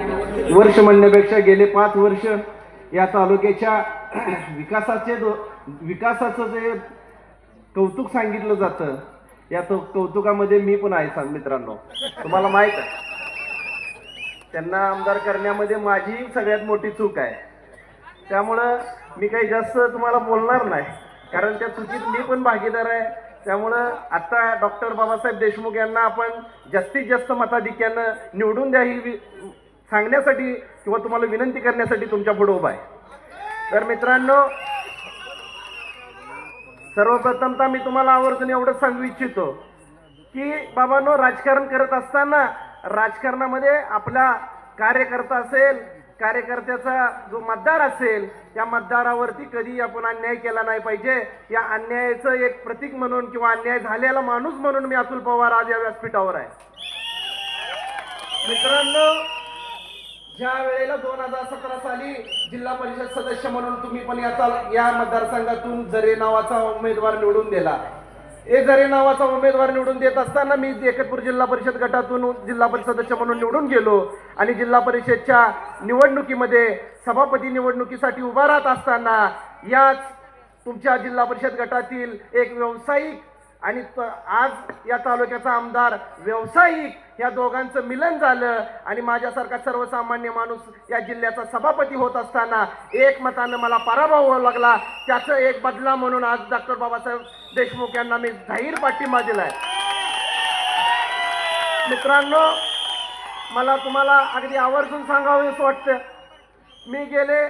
वर्ष म्हणण्यापेक्षा गेले पाच वर्ष या तालुक्याच्या विकासाचे दो विकासाचं जे कौतुक सांगितलं जातं या तो कौतुकामध्ये मी पण आहे सांग मित्रांनो. तुम्हाला माहीत आहे. त्यांना आमदार करण्यामध्ये माझी सगळ्यात मोठी चूक आहे. त्यामुळं मी काही जास्त तुम्हाला बोलणार नाही. कारण त्या चुकीत मी पण भागीदार आहे. त्यामुळं आता डॉक्टर बाबासाहेब देशमुख यांना आपण जास्तीत जास्त मताधिक्यानं निवडून द्या ही सांगण्यासाठी किंवा तुम्हाला विनंती करण्यासाठी तुमच्यापुढे उभा आहे. तर मित्रांनो सर्वप्रथमतः मी तुम्हाला आवर्जून एवढंच सांगू इच्छितो की बाबांनो राजकारण करत असताना राजकारणामध्ये आपला कार्यकर्ता असेल कार्यकर्त्याचा जो मतदार असेल त्या मतदारावरती कधी आपण अन्याय केला नाही पाहिजे. या अन्यायाचं एक प्रतीक म्हणून किंवा अन्याय झालेला माणूस म्हणून मी अतुल पवार आज या व्यासपीठावर आहे. मित्रांनो ज्या वेळेला दोन हजार सतरा साली जिल्हा परिषद सदस्य म्हणून तुम्ही पण याचा या मतदारसंघातून जरे नावाचा उमेदवार निवडून दिला. ए जरे नावाचा उमेदवार निवडून देत असताना मी एकतपूर जिल्हा परिषद गटातून जिल्हा परिषद सदस्य म्हणून निवडून गेलो आणि जिल्हा परिषदच्या निवडणुकीमध्ये सभापती निवडणुकीसाठी उभा राहत असताना याच तुमच्या जिल्हा परिषद गटातील एक व्यावसायिक आणि आज या तालुक्याचा आमदार व्यावसायिक या दोघांचं मिलन झालं आणि माझ्यासारखा सर्वसामान्य माणूस या जिल्ह्याचा सभापती होत असताना एकमतानं मला पराभव व्हावा लागला. त्याचं एक बदला म्हणून आज डॉक्टर बाबासाहेब देशमुख यांना मी जाहीर पाठिंबा दिलाय. मित्रांनो मला तुम्हाला अगदी आवर्जून सांगावं असं वाटतं. मी गेले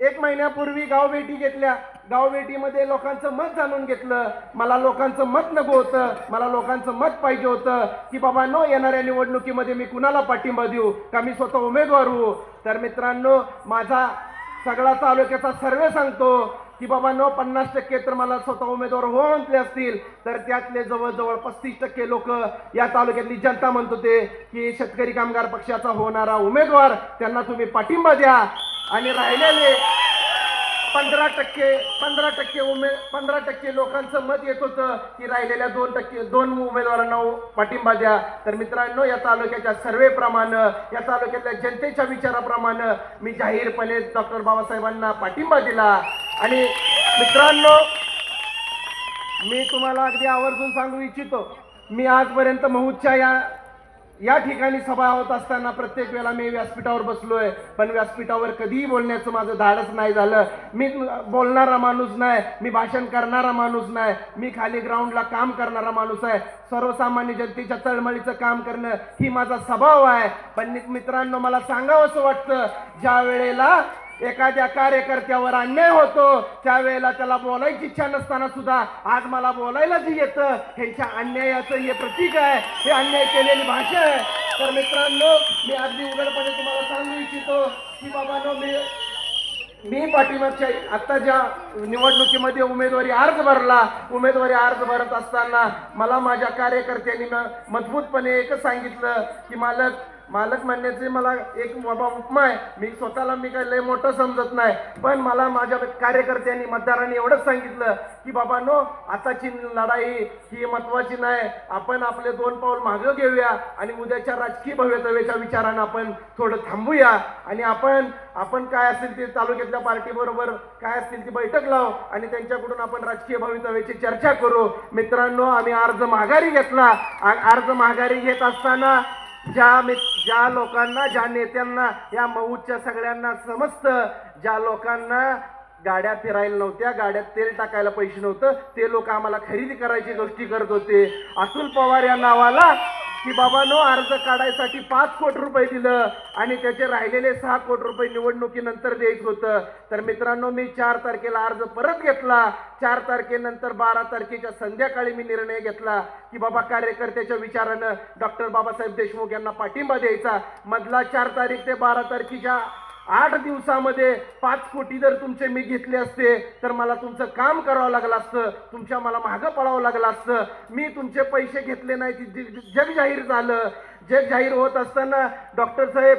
एक महिन्यापूर्वी गावभेटी घेतल्या. गावभेटीमध्ये लोकांचं मत जाणून घेतलं. मला लोकांचं मत नको होतं. मला लोकांचं मत पाहिजे होतं की बाबा न येणाऱ्या निवडणुकीमध्ये मी कुणाला पाठिंबा देऊ? का मी स्वतः उमेदवार होऊ? तर मित्रांनो माझा सगळा तालुक्याचा सर्वे सांगतो की बाबा नो पन्नास टक्के तर मला स्वतः उमेदवार हो म्हटले असतील. तर त्यातले जवळजवळ पस्तीस टक्के लोक या तालुक्यातली जनता म्हणत होते की शेतकरी कामगार पक्षाचा होणारा उमेदवार त्यांना तुम्ही पाठिंबा द्या. आणि राहिलेले पंधरा टक्के पंधरा टक्के उमे पंधरा टक्के लोकांचं मत येत होतं की राहिलेल्या दोन टक्के दोन उमेदवारांना पाठिंबा द्या. तर मित्रांनो या तालुक्याच्या सर्वेप्रमाणे या तालुक्यातल्या जनतेच्या विचाराप्रमाणे मी जाहीरपणे डॉक्टर बाबासाहेबांना पाठिंबा दिला. आणि मित्रांनो मी तुम्हाला अगदी आवर्जून सांगू इच्छितो मी आजपर्यंत महूदच्या या या ठिकाणी सभा होत असताना प्रत्येक वेळेला मी व्यासपीठावर बसलोय. पण व्यासपीठावर कधीही बोलण्याचं माझं धाडच नाही झालं. मी बोलणारा माणूस नाही मी भाषण करणारा माणूस नाही मी खाली ग्राउंडला काम करणारा माणूस आहे. सर्वसामान्य जनतेच्या चळमळीचं काम करणं ही माझा स्वभाव आहे. पण मित्रांनो मला सांगावं असं वाटतं ज्या वेळेला एखाद्या कार्यकर्त्यावर अन्याय होतो त्यावेळेला त्याला बोलायची इच्छा नसताना सुद्धा आज मला बोलायला जे येतं. ह्यांच्या अन्यायाचं हे प्रतीक आहे हे अन्याय केलेली भाषा आहे. तर मित्रांनो मी अगदी उघडपणे तुम्हाला सांगू इच्छितो की बाबांनो मी मी पाठीमागच्या आत्ता ज्या निवडणुकीमध्ये उमेदवारी अर्ज भरला उमेदवारी अर्ज भरत असताना मला माझ्या कार्यकर्त्यांनी मजबूतपणे एकच सांगितलं की मालक मालक म्हणण्याचे मला एक बाबा उपमा आहे. मी स्वतःला मी काही लय मोठं समजत नाही. पण मला माझ्या कार्यकर्त्यांनी मतदारांनी एवढंच सांगितलं की बाबा नो आताची लढाई ही महत्वाची नाही. आपण आपले दोन पाऊल मागं घेऊया आणि उद्याच्या राजकीय भव्यतव्याच्या विचारानं आपण थोडं थांबूया. आणि आपण आपण काय असेल ते तालुक्यातल्या पार्टीबरोबर काय असतील ती बैठक लाव आणि त्यांच्याकडून आपण राजकीय भवितव्याची चर्चा करू. मित्रांनो आम्ही अर्ज माघारी घेतला. अर्ज माघारी घेत असताना ज्या मित ज्या लोकांना ज्या नेत्यांना या मऊच्या सगळ्यांना समजतं ज्या लोकांना गाड्या फिरायला नव्हत्या गाड्यात तेल टाकायला पैसे नव्हतं ते लोक आम्हाला खरेदी करायची गोष्टी करत होते. अतुल पवार या नावाला की बाबा नो अर्ज काढायसाठी पाच कोटी रुपये दिलं आणि त्याचे राहिलेले सहा कोटी रुपये निवडणुकीनंतर द्यायचं होतं. तर मित्रांनो मी चार तारखेला अर्ज परत घेतला. चार तारखेनंतर बारा तारखेच्या संध्याकाळी मी निर्णय घेतला की बाबा कार्यकर्त्याच्या विचारानं डॉक्टर बाबासाहेब देशमुख यांना पाठिंबा द्यायचा. मधला चार तारीख ते बारा तारखेच्या आठ दिवसामध्ये पाच कोटी जर तुमचे मी घेतले असते तर मला तुमचं काम करावं लागलं असतं तुमच्या मला मागं पळावं लागलं असतं. मी तुमचे पैसे घेतले नाही ती जग जग जाहीर झालं. जग जाहीर होत असताना डॉक्टर साहेब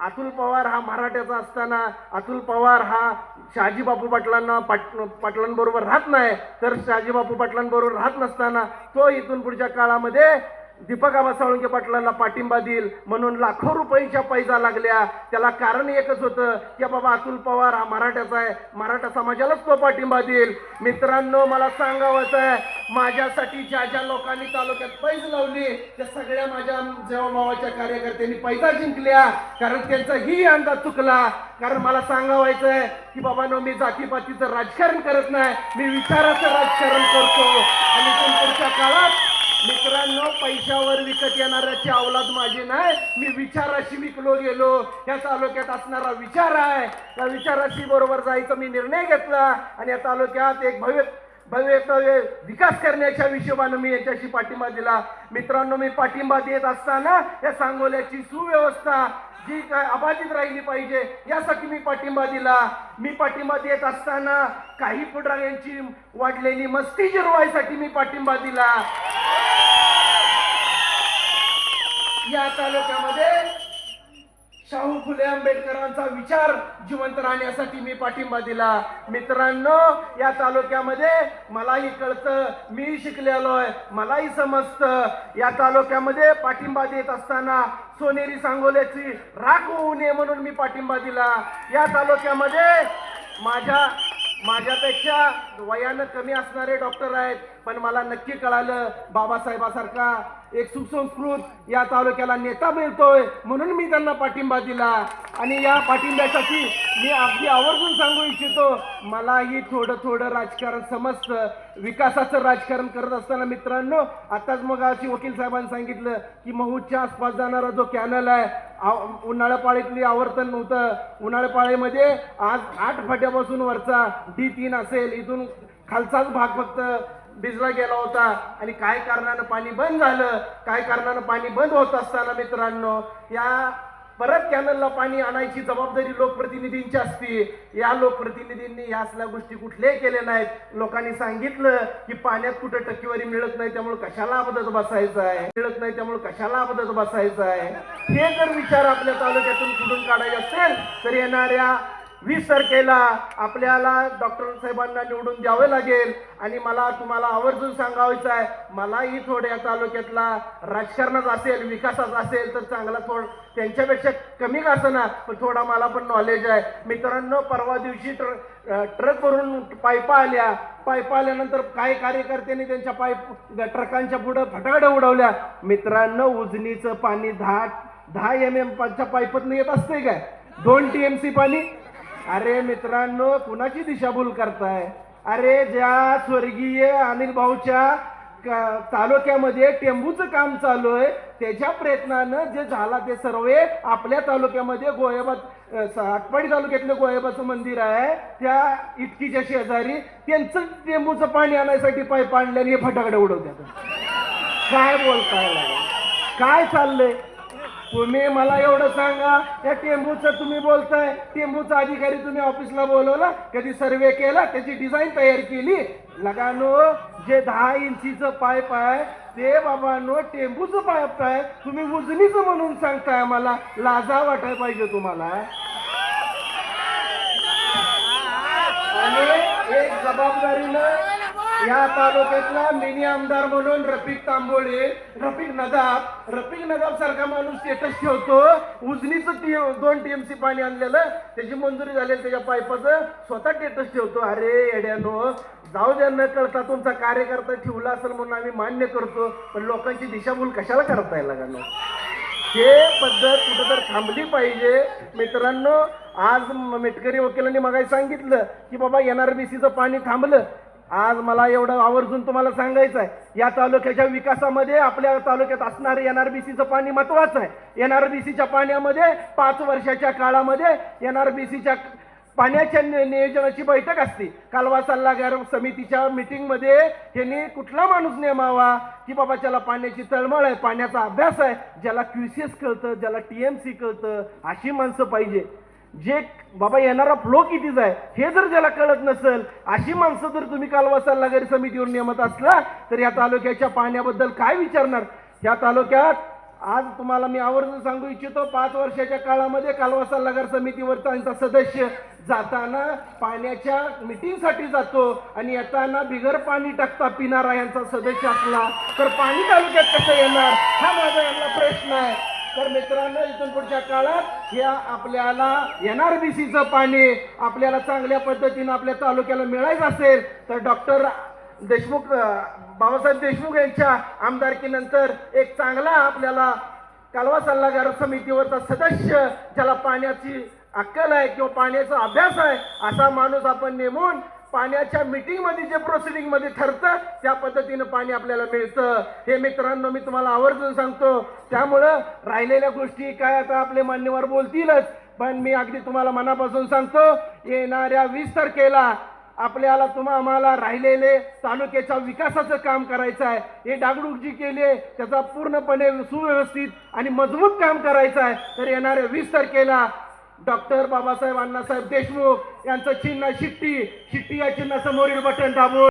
अतुल पवार हा मराठ्याचा असताना अतुल पवार हा शहाजी बापू पाटलांना पाट पाटलांबरोबर राहत नाही. तर शहाजी बापू पाटलांबरोबर राहत नसताना तो इथून पुढच्या काळामध्ये दीपक आबा साळुंके पाटलांना पाठिंबा देईल म्हणून लाखो रुपयाच्या पैसा लागल्या. त्याला कारण एकच होतं की बाबा अतुल पवार हा मराठ्याचा आहे. मराठा समाजालाच तो पाठिंबा देईल. मित्रांनो मला सांगावंचं आहे माझ्यासाठी ज्या ज्या लोकांनी तालुक्यात पैज लावली त्या सगळ्या माझ्या जेव्हा कार्यकर्त्यांनी पैसा जिंकल्या कारण त्यांचा ही अंदाज चुकला. कारण मला सांगावायचं आहे की बाबा मी जातीपातीचं राजकारण करत नाही. मी विचाराचं राजकारण करतो. आणि इथून काळात मित्रांनो पैशावर विकत येणाऱ्याची अवलाद माझी नाही. मी विचाराशी विकलो गेलो. या तालुक्यात असणारा विचार आहे. त्या विचाराशी बरोबर जायचा मी निर्णय घेतला. आणि या तालुक्यात एक भव्य भव्य विकास करण्याच्या हिशोबानं मी याच्याशी पाठिंबा दिला. मित्रांनो मी पाठिंबा देत असताना या सांगोल्याची सुव्यवस्था जी काय अबाधित राहिली पाहिजे यासाठी मी पाठिंबा दिला. मी पाठिंबा देत असताना काही पुढाऱ्यांची वाढलेली मस्ती जिरवायसाठी मी पाठिंबा दिला. या तालुक्यामध्ये शाहू फुले आंबेडकरांचा विचार जिवंत राहण्यासाठी मी पाठिंबा दिला. मित्रांनो या तालुक्यामध्ये मलाही कळतं मी शिकलेलो आहे मलाही समजतं. या तालुक्यामध्ये पाठिंबा देत असताना सोनेरी सांगोल्याची राख होऊ नये म्हणून मी पाठिंबा दिला. या तालुक्यामध्ये माझ्या माझ्यापेक्षा वयानं कमी असणारे डॉक्टर आहेत पण मला नक्की कळालं बाबासाहेबासारखा एक सुसंस्कृत या तालुक्याला नेता मिळतोय म्हणून मी त्यांना पाठिंबा दिला. आणि या पाठिंब्यासाठी मी अगदी आवर्जून सांगू इच्छितो मलाही थोडं थोडं राजकारण समजतं. विकासाचं राजकारण करत असताना मित्रांनो आताच मग अशी वकील साहेबांनी सांगितलं की महूच्या आसपास जाणारा जो कॅनल आहे उन्हाळ्या पाळीतली आवर्तन नव्हतं. उन्हाळ्या पाळीमध्ये आज आठ फाट्यापासून वरचा डी तीन असेल इथून खालचाच भाग फक्त. भिजला गेला होता आणि काय कारणानं पाणी बंद झालं? काय कारणानं पाणी बंद होत असताना मित्रांनो या परत कॅनलला पाणी आणायची जबाबदारी लोकप्रतिनिधींची असते. या लोकप्रतिनिधींनी या असल्या गोष्टी कुठल्याही केल्या नाहीत. लोकांनी सांगितलं की पाण्यात कुठं टक्केवारी मिळत नाही त्यामुळे कशाला अबदत बसायचं आहे? मिळत नाही त्यामुळे कशाला अबदत बसायचं आहे? हे जर विचार आपल्या तालुक्यातून कुठून काढायचे असेल तर येणाऱ्या वीस तारखेला आपल्याला डॉक्टर साहेबांना निवडून द्यावे लागेल. आणि मला तुम्हाला आवर्जून सांगायचं आहे मलाही थोड्या तालुक्यातला राजकारणात असेल विकासात असेल तर चांगला थोड त्यांच्यापेक्षा कमी का ना पण थोडा मला पण नॉलेज आहे. मित्रांनो परवा दिवशी ट्र ट्रकवरून पायपा आल्या. पायपा आल्यानंतर काही कार्यकर्त्यांनी त्यांच्या पाईप ट्रकांच्या पुढं फटाकड्या उडवल्या. मित्रांनो उजनीचं पाणी दहा दहा एम एम च्या येत असते काय? दोन टी एम सी पाणी? अरे मित्रांनो कुणाची दिशाभूल करताय? अरे ज्या स्वर्गीय अनिल भाऊच्या तालुक्यामध्ये टेंबूचं काम चालू आहे त्याच्या प्रयत्नानं जे झाला ते सर्व आपल्या तालुक्यामध्ये गोयाबा आटपाडी तालुक्यातलं गोयाबाचं मंदिर आहे त्या इतकीच्या शेजारी त्यांचं टेंबूचं पाणी आणायसाठी पाईप आणल्याने हे फटाकडे उडवतात. काय बोलताय काय चाललंय? तुम्ही मला एवढं सांगा या टेंबूचं तुम्ही बोलताय. टेंबूचा अधिकारी तुम्ही ऑफिसला बोलवला कधी सर्वे केला त्याची डिझाईन तयार केली. लगानो जे दहा इंचीचं पाईप आहे ते बाबांनो टेंबूचं पाईप आहे. तुम्ही उजनीचं म्हणून सांगताय मला लाजा वाटायला पाहिजे तुम्हाला. आणि एक जबाबदारीनं या तालुक्यातला मिनी आमदार म्हणून रफिक तांबोळे रफिक नदाब रफिक नदाब सारखा माणूस स्टेटस ठेवतो. उजनीच टी दोन टीएमसी पाणी आणलेलं त्याची मंजुरी झालेली त्याच्या पाईपाचं स्वतः स्टेटस ठेवतो. अरे येड्यानो जाऊ द्या न कळता तुमचा कार्यकर्ता ठेवला असेल म्हणून आम्ही मान्य करतो पण लोकांची दिशाभूल कशाला करता येईल लगानो हे पद्धत कुठंतर थांबली पाहिजे. मित्रांनो आज मेटकरी वकिलांनी मगाशी सांगितलं की बाबा एन आर बी सीचं पाणी थांबलं. आज मला एवढं आवर्जून तुम्हाला सांगायचं आहे या तालुक्याच्या विकासामध्ये आपल्या तालुक्यात असणारे एनआरबीसीचं पाणी महत्वाचं आहे. एनआरबीसीच्या पाण्यामध्ये पाच वर्षाच्या काळामध्ये एनआरबीसीच्या पाण्याच्या नियोजनाची बैठक असते. कालवा सल्लागार समितीच्या मीटिंगमध्ये त्यांनी कुठला माणूस नेमावा? की बाबा ज्याला पाण्याची तळमळ आहे पाण्याचा अभ्यास आहे ज्याला क्युसीएस कळतं ज्याला टी एम सी कळतं अशी माणसं पाहिजे. जे बाबा येणारा फ्लो कितीच आहे हे जर ज्याला कळत नसेल अशी माणसं जर तुम्ही कालवा नगर समितीवर नेमत असला तर या तालुक्याच्या पाण्याबद्दल काय विचारणार? या तालुक्यात आज तुम्हाला मी आवर्जून सांगू इच्छितो पाच वर्षाच्या काळामध्ये कालवा नगर समितीवर त्यांचा सदस्य जाताना पाण्याच्या मिटिंगसाठी जातो आणि येताना बिगर पाणी टाकता पिणारा यांचा सदस्य असला तर पाणी तालुक्यात कसं येणार? हा माझा यांना प्रश्न आहे. तर मित्रांनो इथून पुढच्या काळात या आपल्याला एनआरबीसीचं पाणी आपल्याला चांगल्या पद्धतीनं आपल्या तालुक्याला मिळायचं असेल तर डॉक्टर देशमुख बाबासाहेब देशमुख यांच्या आमदारकीनंतर एक चांगला आपल्याला कालवा सल्लागार समितीवरचा सदस्य ज्याला पाण्याची अक्कल आहे किंवा पाण्याचा अभ्यास आहे असा माणूस आपण नेमून पाण्याच्या मीटिंगमध्ये जे प्रोसिडिंगमध्ये ठरतं त्या पद्धतीनं पाणी आपल्याला मिळतं. हे मित्रांनो मी तुम्हाला आवर्जून सांगतो. त्यामुळं राहिलेल्या गोष्टी काय आता आपले मान्यवर बोलतीलच पण मी अगदी तुम्हाला मनापासून सांगतो येणाऱ्या वीस तारखेला आपल्याला तुम्हा आम्हाला राहिलेले तालुक्याच्या विकासाचं काम करायचं आहे. हे डागडुग जी केली आहे त्याचा पूर्णपणे सुव्यवस्थित आणि मजबूत काम करायचं आहे. तर येणाऱ्या वीस तारखेला डॉक्टर बाबासाहेब अण्णासाहेब देशमुख यांचं चिन्ह शिट्टी. शिट्टी या चिन्हासमोरील बटन दाबून.